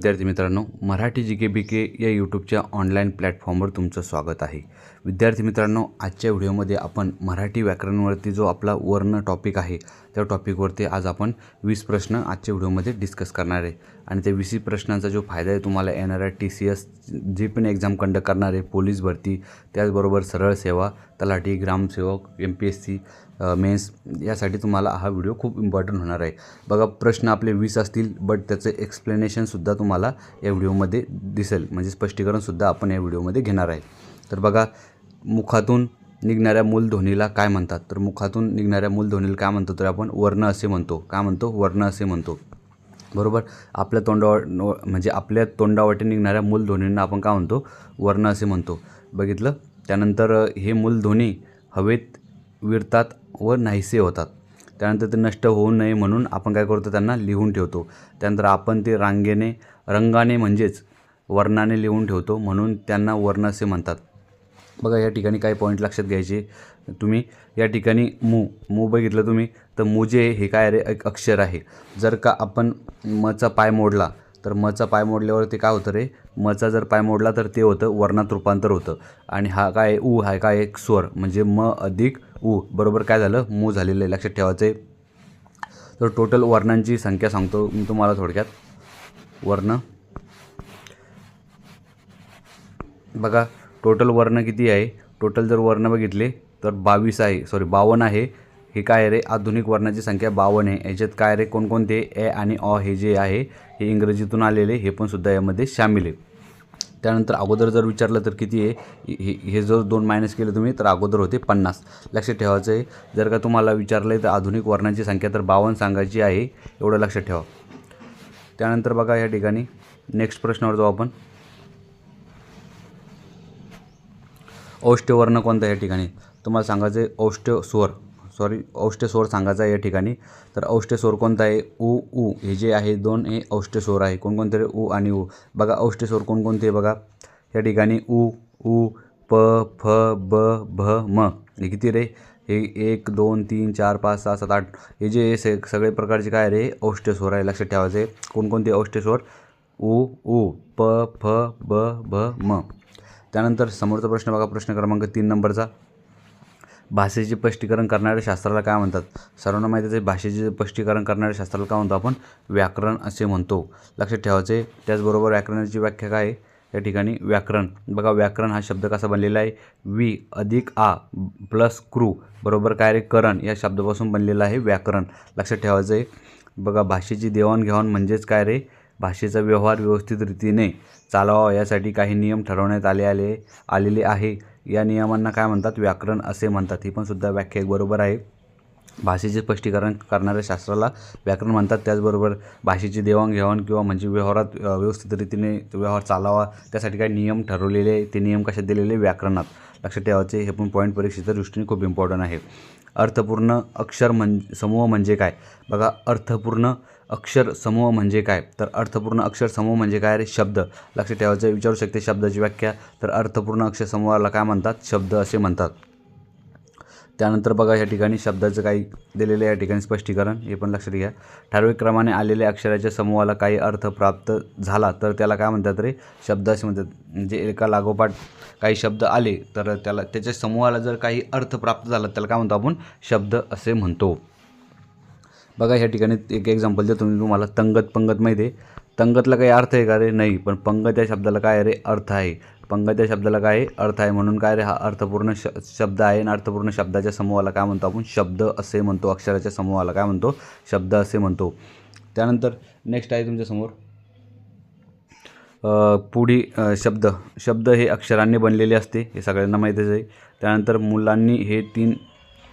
विद्यार्थी मित्रांनो मराठी जी के बी के या यूट्यूबच्या ऑनलाईन प्लॅटफॉर्मवर तुमचं स्वागत आहे. विद्यार्थी मित्रांनो आजच्या व्हिडिओमध्ये आपण मराठी व्याकरणवरती जो आपला वर्ण टॉपिक आहे त्या टॉपिकवरती आज आपण वीस प्रश्न आजच्या व्हिडिओमध्ये डिस्कस करणार आहे. आणि त्या वीस प्रश्नांचा जो फायदा आहे तुम्हाला येणाऱ्या टी सी एस जी पण एक्झाम कंडक्ट करणार आहे पोलीस भरती त्याचबरोबर सरळ सेवा तलाठी ग्रामसेवक M P S C mains यासाठी तुम्हाला हा व्हिडिओ खूप इम्पॉर्टंट होणार आहे. बघा प्रश्न आपले वीस असतील बट त्याचं एक्सप्लेनेशनसुद्धा तुम्हाला या व्हिडिओमध्ये दिसेल. म्हणजे स्पष्टीकरणसुद्धा आपण या व्हिडिओमध्ये घेणार आहे. तर बघा मुखातून निघणाऱ्या मूलध्वनीला काय म्हणतात? तर मुखातून निघणाऱ्या मूलध्वनीला काय म्हणतो? तर आपण वर्ण असे म्हणतो. काय म्हणतो? वर्ण असे म्हणतो. बरोबर? आपल्या तोंडावर म्हणजे आपल्या तोंडावाटे निघणाऱ्या मूलध्वनींना आपण काय म्हणतो? वर्ण असे म्हणतो. बघितलं? त्यानंतर हे मूलध्वनी हवेत विरतात व नाहीसे होतात. त्यानंतर ते नष्ट होऊ नये म्हणून आपण काय करतो त्यांना लिहून ठेवतो. त्यानंतर आपण ते रांगेने रंगाने म्हणजेच वर्णाने लिहून ठेवतो म्हणून त्यांना वर्ण असे म्हणतात. बघा या ठिकाणी काही पॉईंट लक्षात घ्यायचे. तुम्ही या ठिकाणी मू मू बघितलं तुम्ही तर मुजे हे काय रे एक अक्षर आहे. जर का आपण मचा पाय मोडला तर मचा पाय मोडल्यावर ते काय होतं रे? मचा जर पाय मोडला तर ते होतं वर्णात रूपांतर होतं. आणि हा काय आहे? ऊ हा काय एक स्वर म्हणजे म अधिक ऊ बरोबर काय झालं? मू झालेलं आहे लक्षात ठेवायचं आहे. तर टोटल वर्णांची संख्या सांगतो मी तुम्हाला थोडक्यात. वर्ण. बघा टोटल वर्ण किती आहे? टोटल जर वर्ण बघितले तर बावीस आहे. सॉरी बावन्न आहे. हे काय आहे रे? आधुनिक वर्णाची संख्या बावन्न आहे. याच्यात काय रे? कोणकोणते ए आणि अ हे जे आहे हे इंग्रजीतून आलेले हे पण सुद्धा यामध्ये सामील आहे. त्यानंतर अगोदर जर विचारलं तर किती आहे? हे हे जर दोन मायनस केलं तुम्ही तर अगोदर होते पन्नास. लक्षात ठेवायचं आहे जर का तुम्हाला विचारलं आहे तर आधुनिक वर्णांची संख्या तर बावन्न सांगायची आहे एवढं लक्षात ठेवा. त्यानंतर बघा या ठिकाणी नेक्स्ट प्रश्नावर जाऊ आपण. औष्ठ्यवर्ण कोणता या ठिकाणी? तुम्हाला सांगायचं आहे औष्ठ्य स्वर सॉरी औष्ठ्य स्वर सांगायचा आहे या ठिकाणी. तर औष्टे स्वर कोणता आहे? उ उ. हे जे आहे दोन हे औष्टे स्वर आहे. कोणकोणते? रे उ आणि उ. बघा औष्ठ्य स्वर कोणकोणते आहे बघा? या ठिकाणी उ उ प फ ब भ म. हे किती रे? हे एक दोन तीन चार पाच सहा सात आठ. हे जे स सगळे प्रकारचे काय रे? औष्ठ्य स्वर आहे. लक्षात ठेवायचे कोणकोणते औष्टे स्वर? उ उ प फ ब भ म. त्यानंतर समोरचा प्रश्न बघा प्रश्न क्रमांक तीन नंबरचा. भाषेचे स्पष्टीकरण करणाऱ्या शास्त्राला काय म्हणतात? सर्वांना माहितीच आहे भाषेचे स्पष्टीकरण करणाऱ्या शास्त्राला काय म्हणतो आपण? व्याकरण असे म्हणतो. लक्षात ठेवायचे त्याचबरोबर व्याकरणाची व्याख्या काय आहे? या ठिकाणी व्याकरण. बघा व्याकरण हा शब्द कसा बनलेला आहे? वी अधिक आ प्लस क्रू बरोबर काय रे? करण या शब्दापासून बनलेलं आहे व्याकरण. लक्षात ठेवायचं आहे बघा भाषेची देवाणघेवाण म्हणजेच काय रे? भाषेचा व्यवहार व्यवस्थित रीतीने चालवावा यासाठी काही नियम ठरवण्यात आले आले आलेले आहे. या नियमांना काय म्हणतात? व्याकरण असे म्हणतात. ही पण सुद्धा व्याख्या एक बरोबर आहे. भाषेचे स्पष्टीकरण करणाऱ्या शास्त्राला व्याकरण म्हणतात. त्याचबरोबर भाषेची देवाणघेवाण किंवा म्हणजे व्यवहारात व्यवस्थित रीतीने व्यवहार चालावा त्यासाठी काही नियम ठरवलेले ते नियम कशात दिलेले? व्याकरणात. लक्षात ठेवायचे हे पण पॉईंट परीक्षेच्या दृष्टीने खूप इम्पॉर्टंट आहे. अर्थपूर्ण अक्षर म्हण समूह म्हणजे काय? बघा अर्थपूर्ण अक्षर समूह म्हणजे काय? तर अर्थपूर्ण अक्षर समूह म्हणजे काय रे? शब्द. लक्ष ठेवायचं विचारू शकते शब्दाची व्याख्या. तर अर्थपूर्ण अक्षर समूहाला काय म्हणतात? शब्द असे म्हणतात. त्यानंतर बघा या ठिकाणी शब्दाचं काही दिलेलं या ठिकाणी स्पष्टीकरण. हे पण लक्षात घ्या. ठराविक क्रमाने आलेल्या अक्षराच्या समूहाला काही अर्थ प्राप्त झाला तर त्याला काय म्हणतात रे? शब्द असे म्हणतात. म्हणजे एका लागोपाठ काही शब्द आले तर त्याला त्याच्या समूहाला जर काही अर्थ प्राप्त झाला त्याला काय म्हणतो आपण? शब्द असे म्हणतो. बघा ह्या ठिकाणी एक एक्झाम्पल देतो मी तुम्हाला. तंगत पंगत माहिती आहे? तंगतला काही अर्थ आहे का रे? नाही. पण पंगत या शब्दाला काय रे? अर्थ आहे. पंगत या शब्दाला काय? आहे अर्थ आहे. म्हणून काय रे? हा अर्थपूर्ण श शब्द आहे आणि अर्थपूर्ण शब्दाच्या समूहाला काय म्हणतो आपण? शब्द असे म्हणतो. अक्षराच्या समूहाला काय म्हणतो? शब्द असे म्हणतो. त्यानंतर नेक्स्ट आहे तुमच्यासमोर पुढी शब्द. शब्द हे अक्षरांनी बनलेले असते. हे सगळ्यांना माहीतच आहे. त्यानंतर मुलांनी हे तीन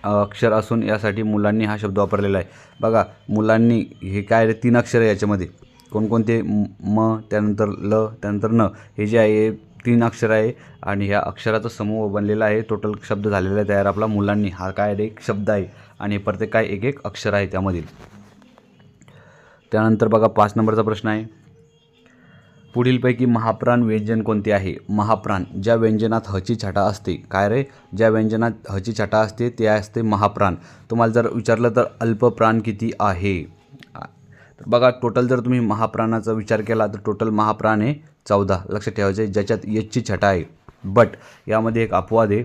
अक्षर असून यासाठी मुलांनी हा शब्द वापरलेला आहे. बघा मुलांनी हे काय रे? तीन अक्षर आहे याच्यामध्ये. कोणकोणते? म त्यानंतर ल त्यानंतर न. हे जे आहे तीन अक्षर आहे आणि ह्या अक्षराचा समूह बनलेला आहे. टोटल शब्द झालेला आहे तयार आपला मुलांनी. हा काय रे? एक शब्द आहे. आणि प्रत्येक काय? एक एक अक्षर आहे त्यामधील. त्यानंतर बघा पाच नंबरचा प्रश्न आहे. पुढीलपैकी महाप्राण व्यंजन कोणते आहे? महाप्राण ज्या व्यंजनात हची छटा असते. काय रे? ज्या व्यंजनात हची छटा असते ते असते महाप्राण. तुम्हाला जर विचारलं तर अल्पप्राण किती आहे? तर बघा टोटल जर तुम्ही महाप्राणाचा विचार केला तर टोटल महाप्राण आहे चौदा. लक्षात ठेवायचं आहे ज्याच्यात यचची छटा आहे. बट यामध्ये एक अपवाद आहे.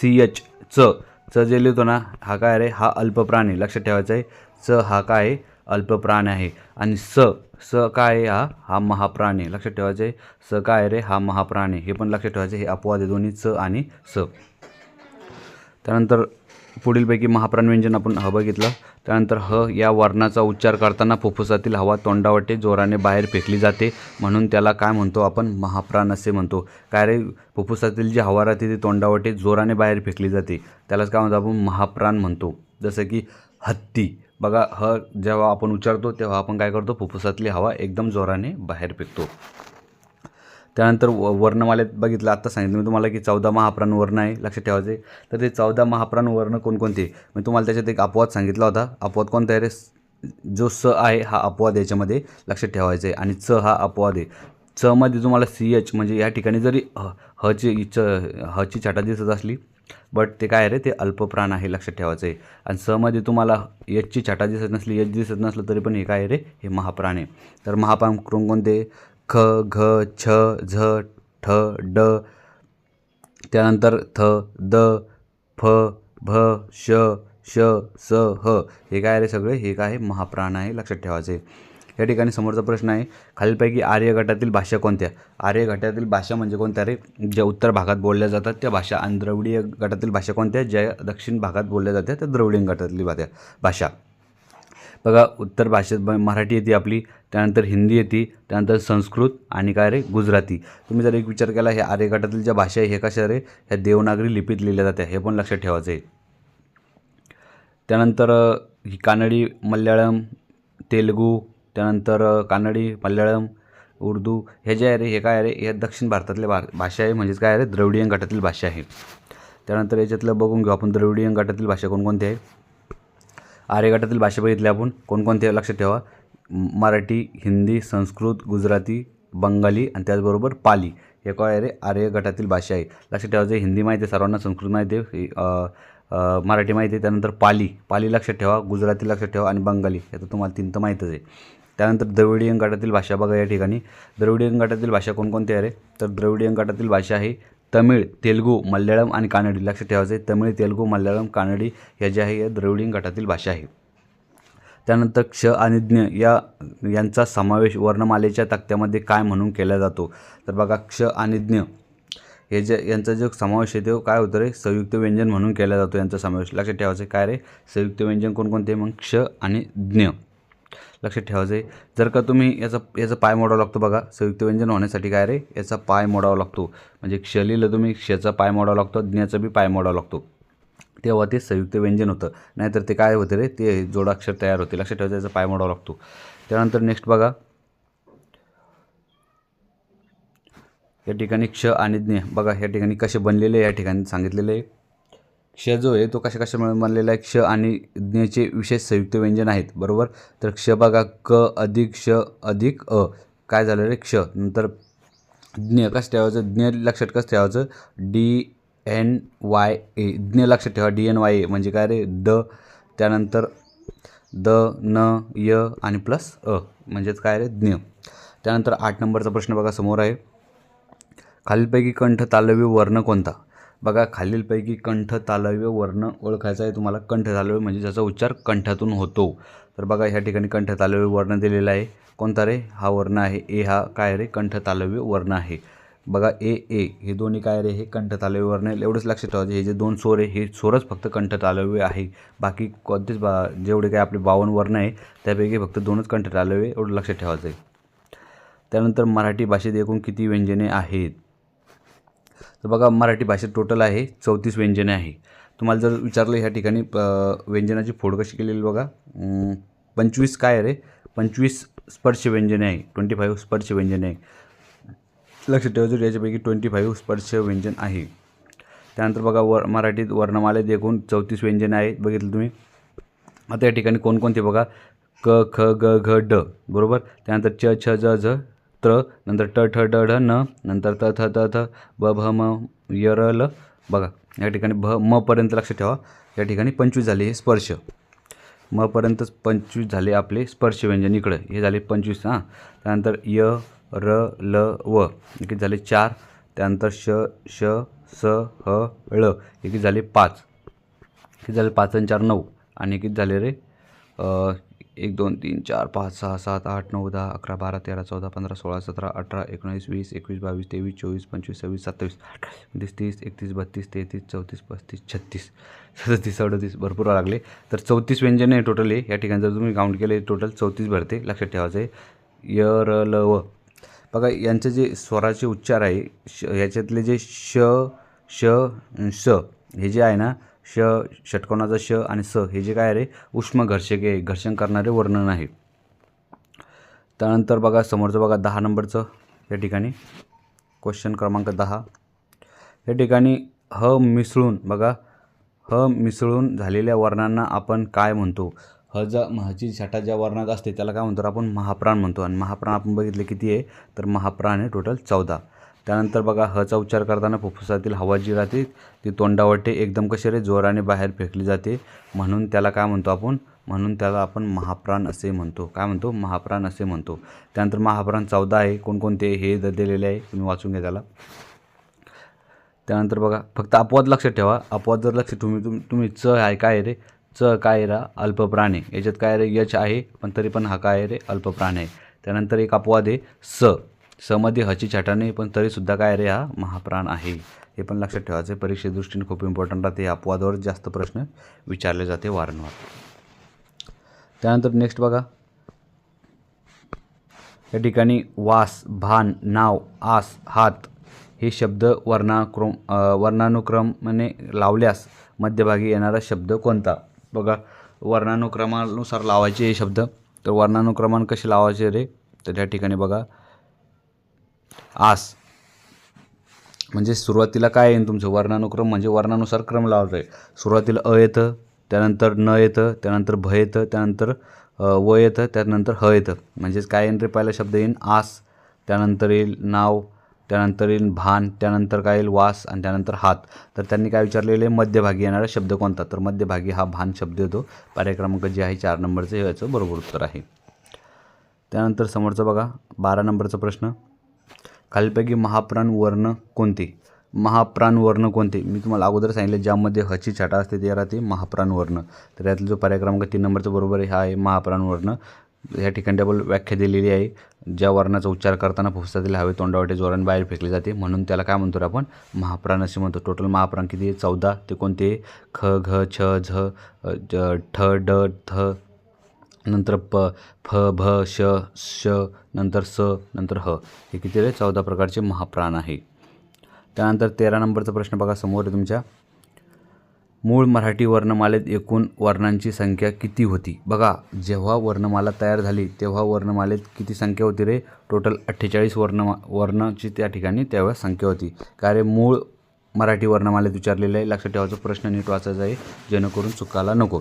सी एच च. च जे लिहितो ना हा काय रे? हा अल्पप्राण आहे. लक्षात ठेवायचं आहे च हा काय? आहे अल्पप्राण आहे. आणि स स काय आहे हा? हा महाप्राण. आहे लक्षात ठेवायचं आहे स काय आहे रे? हा महाप्राण. आहे हे पण लक्षात ठेवायचं. हे अपवाद आहे. दोन्ही च आणि स. त्यानंतर पुढीलपैकी महाप्राण व्यंजन आपण ह बघितलं. त्यानंतर ह या वर्णाचा उच्चार करताना फुफ्फुसातील हवा तोंडावटे जोराने बाहेर फेकली जाते. म्हणून त्याला काय म्हणतो आपण? महाप्राण असे म्हणतो. काय रे? फुफ्फुसातील जी हवा राहते ती तोंडावटे जोराने बाहेर फेकली जाते. त्यालाच काय म्हणतो आपण? महाप्राण म्हणतो. जसं की हत्ती. बघा ह जेव्हा आपण उच्चारतो तेव्हा आपण काय करतो? फुफ्फुसातली हवा एकदम जोराने बाहेर फेकतो. त्यानंतर व वर्णमालेत बघितलं आत्ता सांगितलं मी तुम्हाला की चौदा महाप्राण वर्ण आहे लक्षात ठेवायचे तर ते चौदा महाप्राण वर्ण कोणकोणते? मी तुम्हाला त्याच्यात एक अपवाद सांगितला होता. अपवाद कोणता आहे रे? जो स आहे हा अपवाद याच्यामध्ये लक्षात ठेवायचा आहे आणि च हा अपवाद आहे. चमध्ये तुम्हाला सी एच म्हणजे या ठिकाणी जरी ह हची च हची छाटा दिसत असली बट ते काय रे ते अल्पप्राण आहे लक्षात ठेवायचं आहे आणि समध्ये तुम्हाला यजची छटा दिसत नसली एच दिसत नसलं तरी पण हे काय आहे रे हे महाप्राण आहे. तर महाप्राण कोणकोणते ख घ छ झ ठ ड. त्यानंतर थ द फ भ श श स ह. हे काय रे सगळे? हे काय महाप्राण आहे लक्षात ठेवायचे या ठिकाणी समोरचा प्रश्न आहे खालीलपैकी आर्य गटातील भाषा कोणत्या? आर्य गटातील भाषा म्हणजे कोणत्या रे? ज्या उत्तर भागात बोलल्या जातात त्या भाषा आणि द्रविडीय गटातील भाषा कोणत्या? ज्या दक्षिण भागात बोलल्या जातात त्या द्रविडीय गटातली भाषा भाषा. बघा उत्तर भाषेत मराठी येते आपली त्यानंतर हिंदी येते त्यानंतर संस्कृत आणि काय रे? गुजराती. तुम्ही जर एक विचार केला हे आर्य गटातील ज्या भाषा आहे हे कशा रे? ह्या देवनागरी लिपीत लिहिल्या जात्या हे पण लक्षात ठेवायचं आहे. त्यानंतर ही कानडी मल्याळम तेलगू त्यानंतर कानडी मल्याळम उर्दू हे जे आहे रे हे काय आहे रे हे दक्षिण भारतातल्या भा भाषा आहे म्हणजेच काय आहे रे द्रविडियन गटातील भाषा आहे. त्यानंतर याच्यातलं बघून घेऊ आपण द्रविडियन गटातील भाषा कोणकोणती आहे? आर्य गटातील भाषा बघितल्या आपण कोणकोणत्या लक्षात ठेवा. मराठी हिंदी संस्कृत गुजराती बंगाली आणि त्याचबरोबर पाली हे काय आहे रे आर्य गटातील भाषा आहे. लक्षात ठेवायचं जे हिंदी माहिती आहे सर्वांना संस्कृत माहिती आहे मराठी माहिती आहे त्यानंतर पाली. पाली लक्षात ठेवा गुजराती लक्षात ठेवा आणि बंगाली. हे तर तुम्हाला तीन तर माहीतच आहे. त्यानंतर द्रविडियन गटातील भाषा बघा या ठिकाणी. द्रविडियन गटातील भाषा कोणकोणती आहे तर द्रविडियन गटातील भाषा आहे तमिळ तेलगू मल्याळम आणि कानडी. लक्षात ठेवायचं आहे तमिळ तेलगू मल्याळम कानडी या ज्या आहे या द्रविडियन गटातील भाषा आहे. त्यानंतर क्ष आणि ज्ञ या यांचा समावेश वर्णमालेच्या तक्त्यामध्ये काय म्हणून केला जातो? तर बघा क्ष आणि ज्ञ हे जे यांचा जो समावेश आहे तो काय होतं रे? संयुक्त व्यंजन म्हणून केला जातो यांचा समावेश. लक्षात ठेवायचं काय रे? संयुक्त व्यंजन कोणकोणते मग? क्ष आणि ज्ञ. लक्षात ठेवायचं आहे. जर का तुम्ही याचा याचा पाय मोडावा लागतो बघा संयुक्त व्यंजन होण्यासाठी काय रे? याचा पाय मोडावा लागतो. म्हणजे क्षलीला तुम्ही क्षेचा पाय मोडावा लागतो ज्ञाचा बी पाय मोडावा लागतो. तेव्हा ते संयुक्त व्यंजन होतं. नाहीतर ते काय होतं रे? ते जोडाक्षर तयार होते. लक्षात ठेवायचं याचा पाय मोडावा लागतो. त्यानंतर नेक्स्ट बघा. या ठिकाणी क्ष आणि ज्ञ. बघा या ठिकाणी कसे बनलेले आहे या ठिकाणी सांगितलेले आहे. क्ष जो आहे तो कशा कशामुळे बनलेला आहे? क्ष आणि ज्ञचे विशेष संयुक्त व्यंजन आहेत. बरोबर? तर क्ष बघा क अधिक क्ष अधिक अ. काय झालं रे? क्ष. नंतर ज्ञ कसं ठेवायचं? ज्ञ लक्षात कसं ठेवायचं? D N Y A. ज्ञ लक्षात ठेवा. D N Y A. म्हणजे काय रे? द. त्यानंतर द न य आणि प्लस अ. म्हणजेच काय रे? ज्ञ. त्यानंतर आठ नंबरचा प्रश्न बघा समोर आहे. खालीलपैकी कंठ तालव्य वर्ण कोणता? बघा खालीलपैकी कंठ तालव्य वर्ण ओळखायचं आहे. तुम्हाला कंठ तालव्य म्हणजे ज्याचा उच्चार कंठातून होतो. तर बघा ह्या ठिकाणी कंठ तालव्य वर्ण दिलेला आहे. कोणता रे? हा वर्ण आहे. ए हा काय रे? कंठ तालव्य वर्ण आहे. बघा ए ए हे दोन्ही काय रे? हे कंठ तालव्य वर्ण आहे. एवढंच लक्षात ठेवायचं हे जे दोन स्वर आहे हे स्वरच फक्त कंठ तालव्य आहे. बाकी कोणतेच बा जेवढे काय आपले बावन्न वर्ण आहे त्यापैकी फक्त दोनच कंठ तालव्य एवढं लक्षात ठेवायचं आहे. त्यानंतर मराठी भाषेत एकूण किती व्यंजने आहेत? तर बघा मराठी भाषेत टोटल आहे चौतीस व्यंजने आहे. तुम्हाला जर विचारलं ह्या ठिकाणी प व्यंजनाची फोड कशी केलेली बघा. पंचवीस काय रे? पंचवीस स्पर्श व्यंजने आहे. ट्वेंटी फाईव्ह स्पर्श व्यंजने आहे. लक्षात ठेवायचं याच्यापैकी ट्वेंटी फाईव्ह स्पर्श व्यंजन आहे. त्यानंतर बघा वर मराठीत वर्णमालेत एकूण चौतीस व्यंजने आहेत. बघितलं तुम्ही? आता या ठिकाणी कोणकोणते बघा? क ख ग घ ड. बरोबर? त्यानंतर च छ ज झ त्र नंतर ट ठ ड ढ न नंतर त थ त थ ब भ म य र ल बघा या ठिकाणी भ म पर्यंत लक्षात ठेवा. या ठिकाणी पंचवीस झाले हे स्पर्श. मपर्यंत पंचवीस झाले आपले स्पर्श व्यंजन. इकडं हे झाले पंचवीस हां. त्यानंतर य र ल व एक झाले? चार. त्यानंतर श श स ह ळ एक झाले? पाच. किती झाले? पाच आणि चार नऊ. आणि किती झाले रे? एक दोन तीन चार पाच सहा सात आठ नऊ दहा अकरा बारा तेरा चौदा पंधरा सोळा सतरा अठरा एकोणीस वीस एकवीस बावीस तेवीस चोवीस पंचवीस सव्वीस सत्तावीस अठ्ठावीस तीस एकतीस बत्तीस तेहतीस चौतीस पस्तीस छत्तीस सदतीस अडतीस भरपूर लागले. तर चौतीस व्यंजन आहे टोटल आहे या ठिकाणी जर तुम्ही काउंट केले टोटल चौतीस भरते. लक्षात ठेवायचं आहे य र ल व बघा यांचे जे स्वराचे उच्चार आहे श ह्याच्यातले जे श श स हे जे आहे ना श षटकोनाचा श आणि स हे जे काय रे? उष्म घर्षक आहे घर्षण करणारे वर्णन आहे. त्यानंतर बघा समोरचं बघा दहा नंबरचं या ठिकाणी. क्वेश्चन क्रमांक दहा. या ठिकाणी ह मिसळून बघा ह मिसळून झालेल्या वर्णांना आपण काय म्हणतो? ह जा महची छटा ज्या वर्णात असते त्याला काय म्हणतो? आपण महाप्राण म्हणतो. आणि महाप्राण आपण बघितले किती आहे? तर महाप्राण आहे टोटल चौदा. त्यानंतर बघा हचा उच्चार करताना फुफ्फुसातील हवा जी राहते ती तोंडावटे एकदम कशी रे जोराने बाहेर फेकली जाते. म्हणून त्याला काय म्हणतो आपण? म्हणून त्याला आपण महाप्राण असे म्हणतो. काय म्हणतो? महाप्राण असे म्हणतो. त्यानंतर महाप्राण चौदा आहे. कोणकोणते? हे द- दिलेले आहे. तुम्ही वाचून घ्या त्याला. त्यानंतर बघा फक्त अपवाद लक्षात ठेवा. अपवाद जर लक्ष तुम्ही तुम तुम्ही च आहे काय रे? च काय रा? अल्पप्राण आहे याच्यात काय रे? यच आहे पण तरी पण हा काय रे? अल्पप्राण आहे. त्यानंतर एक अपवाद आहे स. समध्ये हची छाटाने नाही पण तरीसुद्धा काय रे हा महाप्राण आहे? हे पण लक्षात ठेवायचं आहे परीक्षे दृष्टीने खूप इम्पॉर्टंट राहते या अपवादावर जास्त प्रश्न विचारले जाते वारंवार. त्यानंतर नेक्स्ट बघा. या ठिकाणी वास भान नाव आस हात हे शब्द वर्णाक्रम वर्णानुक्रमाने लावल्यास मध्यभागी येणारा शब्द कोणता? बघा वर्णानुक्रमानुसार लावायचे हे शब्द. तर वर्णानुक्रमान कसे लावायचे रे? तर त्या ठिकाणी बघा. आस. म्हणजे सुरुवातीला काय येईन तुमचं? वर्णानुक्रम म्हणजे वर्णानुसार क्रम लावायचा आहे सुरुवातीला अ येतं त्यानंतर न येतं त्यानंतर भ येतं त्यानंतर व येतं त्यानंतर ह येतं. म्हणजेच काय येईन रे? पहिला शब्द येईन आस त्यानंतर येईल नाव त्यानंतर येईल भान त्यानंतर काय येईल वास आणि त्यानंतर हात. तर त्यांनी काय विचारलेलं आहे? मध्यभागी येणारा शब्द कोणता? तर मध्यभागी हा भान शब्द येतो. पर्याय क्रमांक जे आहे चार नंबरचं हे याचं बरोबर उत्तर आहे. त्यानंतर समोरचं बघा बारा नंबरचा प्रश्न. खालीलपैकी महाप्राण वर्ण कोणते? महाप्राण वर्ण कोणते? मी तुम्हाला अगोदर सांगितले ज्यामध्ये हची छटा असते ते राहते महाप्राण वर्ण. तर यातला जो पर्याय क्रमांक तीन नंबरचा बरोबर आहे हा आहे महाप्राण वर्ण. या ठिकाणी डबल व्याख्या दिलेली आहे. ज्या वर्णाचा उच्चार करताना फुफसातील हवे तोंडावाटे जोराने बाहेर फेकले जाते. म्हणून त्याला काय म्हणतो आपण? महाप्राण असे म्हणतो. टोटल महाप्राण किती आहे? चौदा. ते कोणते? ख घ छ झ ठ ड थ नंतर प फ भ श श नंतर स नंतर ह. हे किती रे चौदा प्रकारचे महाप्राण आहे. त्यानंतर तेरा नंबरचा प्रश्न बघा समोर आहे तुमच्या. मूळ मराठी वर्णमालेत एकूण वर्णांची संख्या किती होती? बघा जेव्हा वर्णमाला तयार झाली तेव्हा वर्णमालेत किती संख्या होती रे? टोटल अठ्ठेचाळीस वर्ण वर्णाची त्या ठिकाणी त्यावेळेस संख्या होती. कारण मूळ मराठी वर्णमालेत विचारलेलं आहे. लक्षात ठेवायचा प्रश्न नीट वाचायचा आहे. जेणेकरून चुकायला नको.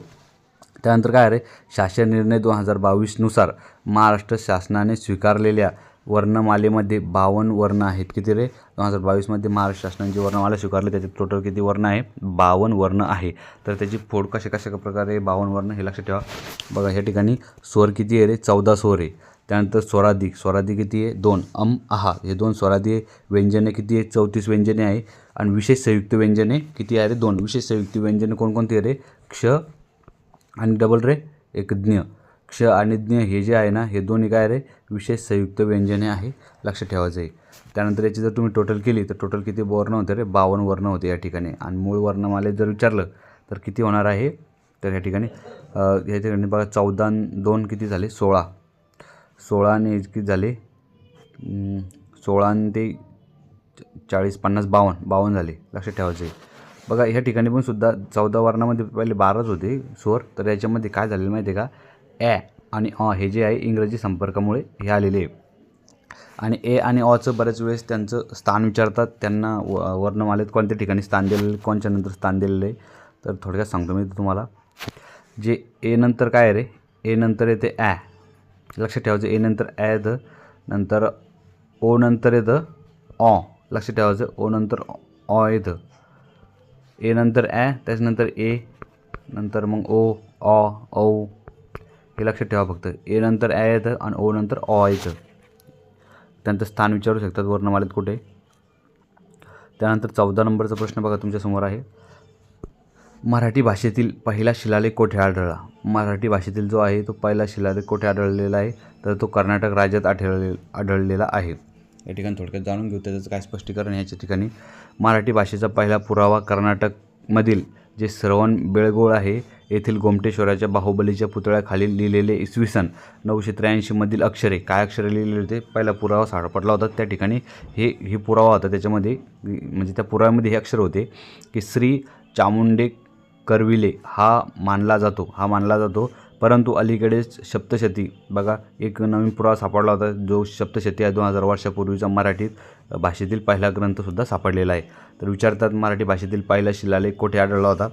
त्यानंतर काय रे? शासन निर्णय दोन हजार बावीसनुसार महाराष्ट्र शासनाने स्वीकारलेल्या वर्णमालेमध्ये बावन्न वर्ण आहेत. किती रे? दोन हजार बावीसमध्ये महाराष्ट्र शासनाने जी वर्णमाला स्वीकारली त्याच्यात टोटल किती वर्ण आहे? बावन्न वर्ण आहे. तर त्याची फोड कशा कशा प्रकारे बावन्न वर्ण हे लक्षात ठेवा. बघा ह्या ठिकाणी स्वर किती आहे रे? चौदा स्वर आहे. त्यानंतर स्वराधिक स्वराधिक किती आहे? दोन. अम आहा हे दोन स्वराधी आहे व्यंजने किती आहे? चौतीस व्यंजने आहे. आणि विशेष संयुक्त व्यंजने किती आहे रे? दोन. विशेष संयुक्त व्यंजने कोणकोणती आहे रे? क्ष आणि डबल रे एक ज्ञ. क्ष आणि ज्ञ हे जे आहे ना हे दोन्ही काय रे? विशेष संयुक्त व्यंजने आहे. लक्षात ठेवायचं आहे त्यानंतर याची जर तुम्ही टोटल केली तर टोटल किती वर्ण होते रे? बावन्न वर्ण होते या ठिकाणी. आणि मूळ वर्णमालेत जर विचारलं तर किती होणार आहे? तर या ठिकाणी या ठिकाणी बघा चौदा दोन किती झाले? सोळा. सोळा आणि किती झाले? सोळा आणि ते चाळीस पन्नास बावन्न. बावन्न झाले. लक्षात ठेवायचं आहे बघा ह्या ठिकाणी पण सुद्धा चौदा वर्णामध्ये पहिले बाराच होते स्वर. तर याच्यामध्ये काय झालेलं माहिती आहे का? ॲ आणि अ हे जे आहे इंग्रजी संपर्कामुळे हे आलेले आहे. आणि ए आणि ऑचं बऱ्याच वेळेस त्यांचं स्थान विचारतात. त्यांना व वर्णमालेत कोणत्या ठिकाणी स्थान दिलेलं आहे, कोणच्या नंतर स्थान दिलेलं आहे. तर थोडक्यात सांगतो मी तुम्हाला. जे ए नंतर काय रे? ए नंतर येते ॲ लक्षात ठेवायचं ए नंतर ॲ येतं नंतर ओ नंतर येतं ऑ लक्षात ठेवायचं ओ नंतर ऑ येतं. ए नंतर ॲ त्याच्यानंतर ए नंतर मग ओ ऑ औ. हे लक्षात ठेवा फक्त. ए नंतर ॲ येतं आणि ओ नंतर ऑ येतं. त्यानंतर स्थान विचारू शकतात वर्णमालेत कुठे? त्यानंतर चौदा नंबरचा प्रश्न बघा तुमच्यासमोर आहे. मराठी भाषेतील पहिला शिलालेख कोठे आढळला? मराठी भाषेतील जो आहे तो पहिला शिलालेख कोठे आढळलेला आहे? तर तो कर्नाटक राज्यात आढळले आढळलेला आहे. या ठिकाणी थोडक्यात जाणून घेऊ. त्याचं काय स्पष्टीकरण याच्या ठिकाणी. मराठी भाषेचा पहिला पुरावा कर्नाटकमधील जे श्रवण बेळगोळ आहे येथील गोमटेश्वराच्या बाहुबलीच्या पुतळ्याखाली लिहिलेले इसवी सन नऊशे त्र्याऐंशीमधील अक्षरे. काय अक्षरे लिहिलेले होते? पहिला पुरावा सापडला होता. त्या ठिकाणी हे हे पुरावा होता. त्याच्यामध्ये म्हणजे त्या पुराव्यामध्ये हे अक्षर होते की श्री चामुंडे करविले हा मानला जातो. हा मानला जातो परंतु अलीकडेच सप्तशती. बघा एक नवीन पुरावा सापडला होता जो सप्तशती आहे दोन हजार वर्षापूर्वीचा मराठीत भाषेतील पहिला ग्रंथसुद्धा सापडलेला आहे. तर विचारतात मराठी भाषेतील पहिला शिलालेख कोठे आढळला होता?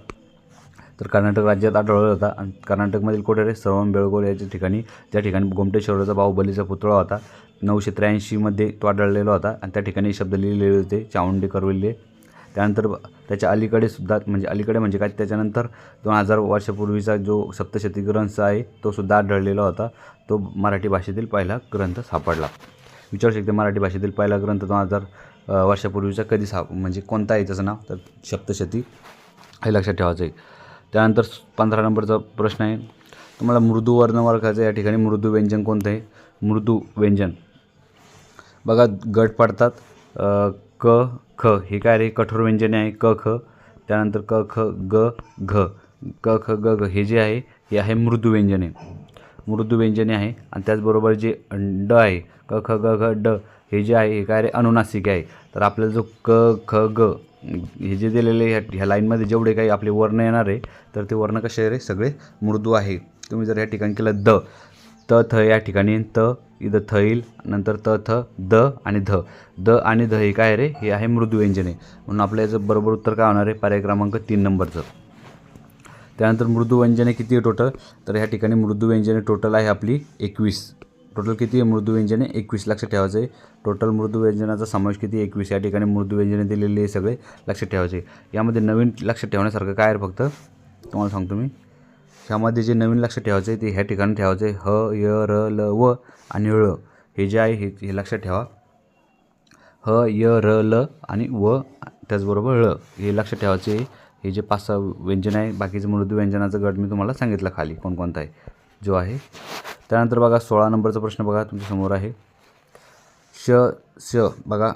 तर कर्नाटक राज्यात आढळला होता आणि कर्नाटकमधील कोठे रे? श्रवण बेळगोळ याच्या ठिकाणी त्या ठिकाणी गोमटेश्वराचा बाहुबलीचा पुतळा होता. नऊशे त्र्याऐंशीमध्ये तो आढळलेला होता आणि त्या ठिकाणी शब्द लिहिलेले होते चावंडे करविले त्यानंतर त्याच्या अलीकडे सुद्धा म्हणजे अलीकडे म्हणजे काय त्याच्यानंतर दोन हजार वर्षापूर्वीचा जो सप्तशती ग्रंथ आहे तो सुद्धा आढळलेला होता. तो मराठी भाषेतील पहिला ग्रंथ सापडला. विचारू शकते मराठी भाषेतील पहिला ग्रंथ दोन हजार वर्षापूर्वीचा कधी सा म्हणजे कोणता आहे त्याचं नाव? तर सप्तशती हे लक्षात ठेवायचं आहे त्यानंतर पंधरा नंबरचा प्रश्न आहे. तुम्हाला मृदू वर्णमार्गाचं या ठिकाणी मृदू व्यंजन कोणतं आहे? मृदू व्यंजन. बघा गट पडतात. क ख. हे काय रे? कठोर व्यंजने आहे. क ख. त्यानंतर क ख ग घ. क ख ग घ. हे जे आहे हे आहे मृदू व्यंजने मृदू व्यंजने आहे. आणि त्याचबरोबर जे ड आहे क ख ग घ ड. हे जे आहे हे काय रे? अनुनासिक आहे. तर आपल्याला जो क ख ग हे जे दिलेले ह्या ह्या लाईनमध्ये जेवढे काही आपले वर्ण येणार आहे तर ते वर्ण कसे आहे रे? सगळे मृदू आहे. तुम्ही जर या ठिकाणी केलं द त थ या ठिकाणी त इथं थ येईल नंतर त थ द आणि ध. द आणि ध हे काय रे? हे आहे मृदू व्यंजने. म्हणून आपल्या याचं बरोबर उत्तर काय होणार आहे? पर्याय क्रमांक तीन नंबरचं. त्यानंतर मृदू व्यंजने किती आहे टोटल तर ह्या ठिकाणी मृदू व्यंजने टोटल आहे आपली एकवीस. टोटल किती आहे मृदू व्यंजने? एकवीस. लक्षात ठेवायचं आहे. टोटल मृदू व्यंजनाचा समावेश किती एकवीस. या ठिकाणी मृदू व्यंजने दिलेली आहे सगळे. लक्षात ठेवायचे यामध्ये नवीन लक्षात ठेवण्यासारखं काय आहे फक्त? तुम्हाला सांगतो मी. ह्यामध्ये जे नवीन लक्षात ठेवायचं आहे ते ह्या ठिकाणी ठेवायचं आहे. ह य र ल व आणि ळ. हे जे आहे हे हे लक्षात ठेवा. ह य र ल आणि व त्याचबरोबर ळ. हे लक्षात ठेवायचे आहे. हे जे पाच सहा व्यंजन आहे बाकीचं मृदू व्यंजनाचा गट मी तुम्हाला सांगितलं खाली कोणकोणता आहे जो आहे. त्यानंतर बघा सोळा नंबरचा प्रश्न बघा तुमच्यासमोर आहे. श श. बघा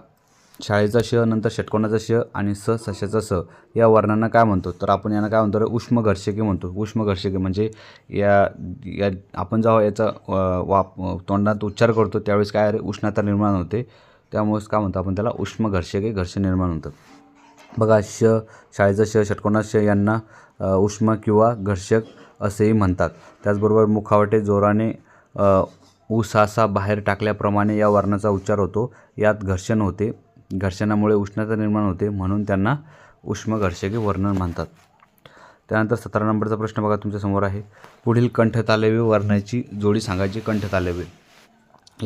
शाळेचा श नंतर षटकोणाचा श आणि स सशाचा स. या वर्णांना काय म्हणतो? तर आपण यांना काय म्हणतो? उष्मघर्षके म्हणतो. उष्मघर्षके म्हणजे या या आपण जेव्हा याचा वाप तोंडात उच्चार करतो त्यावेळेस काय अरे उष्णता निर्माण होते. त्यामुळेच काय म्हणतो आपण त्याला? उष्मघर्षके घर्षण निर्माण होतं बघा श शाळेचा श षटकोणा श यांना उष्म किंवा घर्षक असेही म्हणतात. त्याचबरोबर मुखावटे जोराने उसासा बाहेर टाकल्याप्रमाणे या वर्णाचा उच्चार होतो. यात घर्षण होते. घर्षणामुळे उष्णता निर्माण होते म्हणून त्यांना उष्मघर्षके वर्णन म्हणतात. त्यानंतर सतरा नंबरचा प्रश्न बघा तुमच्यासमोर आहे. पुढील कंठतालव्य वर्णाची जोडी सांगायची कंठतालव्य.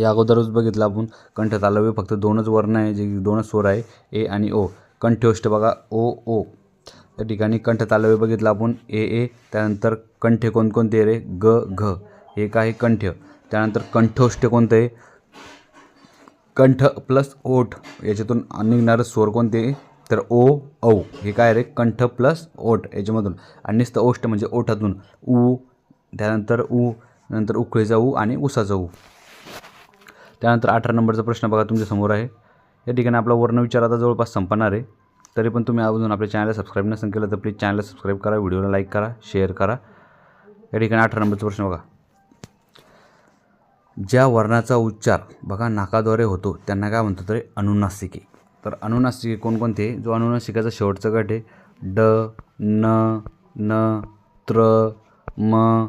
या अगोदरच बघितलं आपण कंठतालव्य फक्त दोनच वर्ण आहे जे दोनच स्वर आहे ए आणि ओ. कंठ्योष्ट बघा ओ ओ. त्या ठिकाणी कंठतालव्य बघितलं आपण ए ए. त्यानंतर कंठे कोणकोणते रे? ग घ. एक आहे कंठ्य त्यानंतर कंठोष्ट कोणतं आहे? कंठ प्लस ओठ याच्यातून निघणारं स्वर कोणते? तर ओ औ. हे काय रे? कंठ प्लस ओठ याच्यामधून. आणि निस्त ओष्ट म्हणजे ओठातून. उ त्यानंतर ऊ नंतर उकळीचा उ आणि उसाचा उ त्यानंतर अठरा नंबरचा प्रश्न बघा तुमच्यासमोर आहे. या ठिकाणी आपला वर्ण विचार आता जवळपास संपणार आहे. तरी पण तुम्ही अजून आपल्या चॅनलला सबस्क्राईब नसेल केलं तर प्लीज चॅनलला सबस्क्राईब करा व्हिडिओला लाईक करा शेअर करा. या ठिकाणी अठरा नंबरचा प्रश्न बघा. ज्या वर्णाचा उच्चार बघा नाकाद्वारे होतो त्यांना काय म्हणतात रे? अनुनासिके. तर अनुनासिके कोणकोणते? जो अनुनासिकाचा शेवटचा गट आहे ड न न त्र म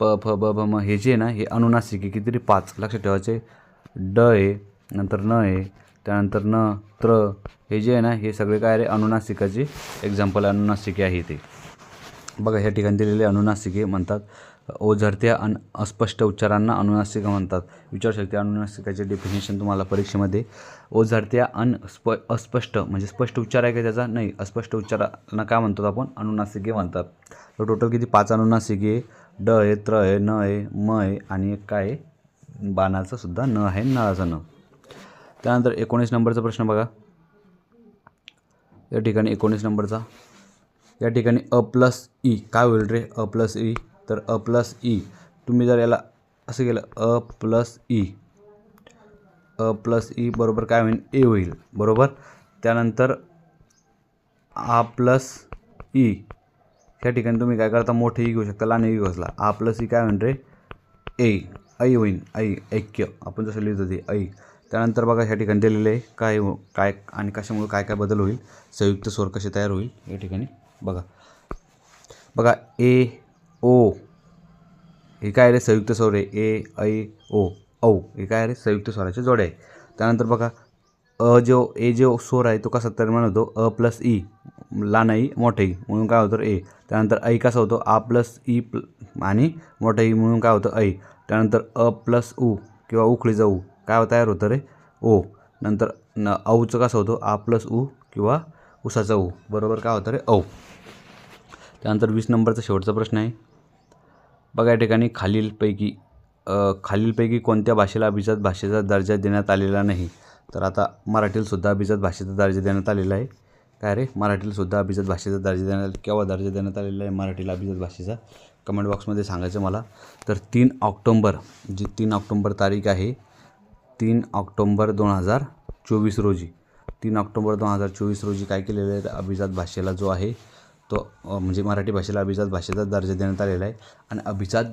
प फ ब भ म हे जे आहे ना हे अनुनासिके कितीतरी पाच लक्षात ठेवायचे. ड आहे नंतर न आहे त्यानंतर न त्र हे जे आहे ना हे सगळे काय रे? अनुनासिकाचे एक्झाम्पल अनुनासिके आहे ते. बघा ह्या ठिकाणी दिलेले अनुनासिके म्हणतात. ओझरत्या अन अस्पष्ट उच्चारांना अनुनासिका म्हणतात. विचारशक्ती अनुनासिकाचे डेफिनेशन तुम्हाला परीक्षेमध्ये. ओझरत्या अन स्प अस्पष्ट म्हणजे स्पष्ट उच्चार आहे का त्याचा? नाही. अस्पष्ट उच्चारांना काय म्हणतो आपण? अनुनासिके म्हणतात. तर टोटल किती? पाच अनुनासिके. ड आहे त्र आहे न आहे म आहे आणि एक काय आहे बाणाचं सुद्धा न आहे नळाचं न. त्यानंतर एकोणीस नंबरचा प्रश्न बघा. या ठिकाणी एकोणीस नंबरचा. या ठिकाणी अ प्लस ई. काय होईल रे? अ प्लस ई. तर अ प्लस ई. तुम्ही जर याला असं केलं अ प्लस ई. अ प्लस ई बरोबर काय होईल? ए होईल. बरोबर? त्यानंतर आ प्लस ई. ह्या ठिकाणी तुम्ही काय करता? मोठे ई घेऊ शकता लहान ई घेऊ आ प्लस ई काय होईल रे? ए. ऐ होईन. ऐ ऐक्य. आपण जसं लिहित ते ऐ त्यानंतर बघा ह्या ठिकाणी दिलेलं आहे. काय हो- काय आणि कशामुळे काय काय बदल होईल? संयुक्त स्वर कसे तयार होईल? या ठिकाणी बघा. बघा ए ओ. हे काय रे? संयुक्त स्वर आहे. ए ऐ ओ. औ. हे काय रे? संयुक्त स्वराचे जोड आहे. त्यानंतर बघा अ जो ए जो स्वर आहे तो कसा निर्माण होतो अ प्लस ई. लहान ई मोठा ई म्हणून काय होतं? ए. त्यानंतर ऐ कसा होतो? आ प्लस ई प्ल आणि मोठा ई म्हणून काय होतं? ऐ. त्यानंतर अ प्लस उ किंवा उखळीचा जाऊ काय तयार होतं रे? ओ. नंतर न औचं कसं होतं? आ प्लस उ किंवा उसाचा उ. बरोबर काय होतं रे? औ. त्यानंतर वीस नंबरचा शेवटचा प्रश्न आहे. बघा या ठिकाणी खालीलपैकी खालीलपैकी कोणत्या भाषेला अभिजात भाषेचा दर्जा देण्यात आलेला नाही? तर आता मराठीलासुद्धा अभिजात भाषेचा दर्जा देण्यात आलेला आहे. काय रे? मराठीलासुद्धा अभिजात भाषेचा दर्जा देण्यात केव्हा दर्जा देण्यात आलेला आहे मराठीला अभिजात भाषेचा? कमेंट बॉक्समध्ये सांगायचं मला. तर तीन ऑक्टोंबर जी तीन ऑक्टोंबर तारीख आहे तीन ऑक्टोंबर दोन हजार चोवीस रोजी. तीन ऑक्टोंबर दोन हजार चोवीस रोजी काय केलेलं आहे? तर अभिजात भाषेला जो आहे तो म्हणजे मराठी भाषेला अभिजात भाषेचा दर्जा देण्यात आलेला आहे. आणि अभिजात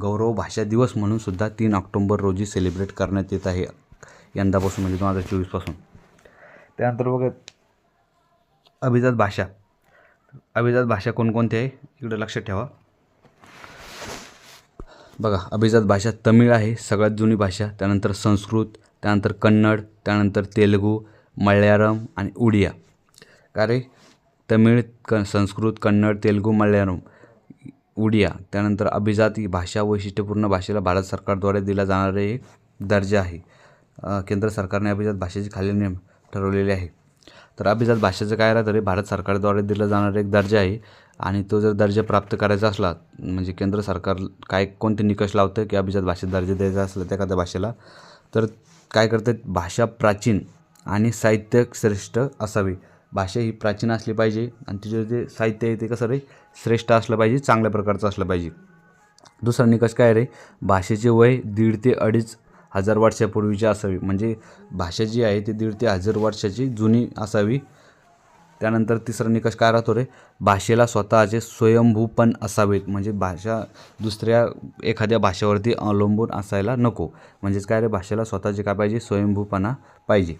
गौरव भाषा दिवस म्हणून सुद्धा तीन ऑक्टोंबर रोजी सेलिब्रेट करण्यात येत आहे. यंदापासून म्हणजे दोन हजार चोवीसपासून. त्यानंतर बघा अभिजात भाषा. अभिजात भाषा कोणकोणती आहे? इकडे लक्षात ठेवा. बघा अभिजात भाषा तमिळ आहे सगळ्यात जुनी भाषा. त्यानंतर संस्कृत त्यानंतर कन्नड त्यानंतर तेलुगू मल्याळम आणि उडिया. का रे? तमिळ क संस्कृत कन्नड तेलगू मल्याळम उडिया त्यानंतर अभिजात ही भाषा वैशिष्ट्यपूर्ण भाषेला भारत सरकारद्वारे दिला जाणारा एक दर्जा आहे. केंद्र सरकारने अभिजात भाषेचे खालील नियम ठरवलेले आहे. तर अभिजात भाषेचं काय राहतं रे? भारत सरकारद्वारे दिला जाणारा एक दर्जा आहे आणि तो जर दर्जा प्राप्त करायचा असला म्हणजे केंद्र सरकार काय कोणते निकष लावतं की अभिजात भाषेत दर्जा द्यायचा असला त्या एखाद्या भाषेला तर काय करतात भाषा प्राचीन आणि साहित्य श्रेष्ठ असावी. भाषा ही प्राचीन असली पाहिजे आणि तिचे जे साहित्य आहे ते कसं रे श्रेष्ठ असलं पाहिजे चांगल्या प्रकारचं असलं पाहिजे. दुसरा निकष काय रे भाषेचे वय दीड ते अडीच हजार वर्षापूर्वीची असावी. म्हणजे भाषा जी आहे ती दीड ते हजार वर्षाची जुनी असावी. त्यानंतर तिसरा निकष काय राहतो रे भाषेला स्वतःचे स्वयंभूपण असावेत. म्हणजे भाषा दुसऱ्या एखाद्या भाषेवरती अवलंबून असायला नको. म्हणजेच काय रे भाषेला स्वतःचे काय पाहिजे स्वयंभूपणा पाहिजे.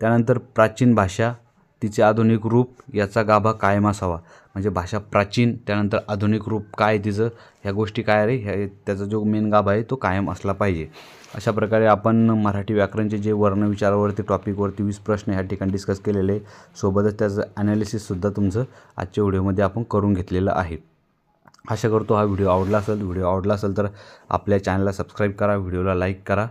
त्यानंतर प्राचीन भाषा तिचे आधुनिक रूप याचा गाभा कायम असावा. म्हणजे भाषा प्राचीन त्यानंतर आधुनिक रूप काय तिचं ह्या गोष्टी काय रे ह्या त्याचा जो मेन गाभा आहे तो कायम असला पाहिजे. अशा प्रकारे आपण मराठी व्याकरणचे जे वर्णविचारावरती टॉपिकवरती वीस प्रश्न ह्या ठिकाणी डिस्कस केलेले आहे. सोबतच त्याचं ॲनालिसिससुद्धा तुमचं आजच्या व्हिडिओमध्ये आपण करून घेतलेलं आहे. आशा करतो हा व्हिडिओ आवडला असेल व्हिडिओ आवडला असेल तर आपल्या चॅनलला सबस्क्राईब करा व्हिडिओला लाईक करा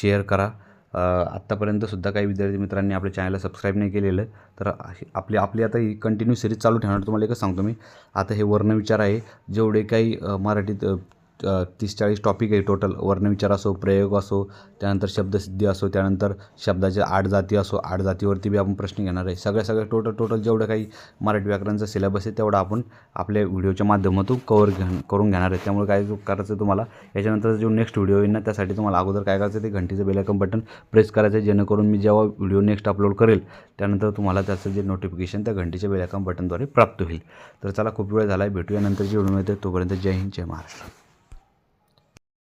शेअर करा. आत्तापर्यंतसुद्धा काही विद्यार्थी मित्रांनी आपल्या चॅनलला सबस्क्राईब नाही केलेलं तर आपली आपली आता ही कंटिन्यू सिरीज चालू ठेवणार तुम्हाला एकच सांगतो मी. आता हे वर्णविचार आहे जेवढे काही मराठीत तीस चाळीस टॉपिक आहे टोटल वर्णविचार असो प्रयोग असो त्यानंतर शब्दसिद्धी असो त्यानंतर शब्दाच्या आठ जाती असो आठ जातीवरती बी आपण प्रश्न घेणार आहे. सगळ्या सगळ्या टोटल टोटल जेवढं काही मराठी व्याकरणचा सिलेबस आहे तेवढा आपण आपल्या व्हिडिओच्या माध्यमातून कवर घे करून घेणार आहे. त्यामुळे काय करायचं तुम्हाला? याच्यानंतर जो नेक्स्ट व्हिडिओ येईल ना त्यासाठी तुम्हाला अगोदर काय करायचं ते घंटीचं बेलायकन बटन प्रेस करायचं आहे. जेणेकरून मी जेव्हा व्हिडिओ नेक्स्ट अपलोड करेल त्यानंतर तुम्हाला त्याचं जे नोटिफिकेशन त्या घंटीच्या बेलायकन बटनद्वारे प्राप्त होईल. तर चला खूप वेळ झाला आहे भेटूया नंतरची व्हिडिओ येते तोपर्यंत जय हिंद जय महाराष्ट्र.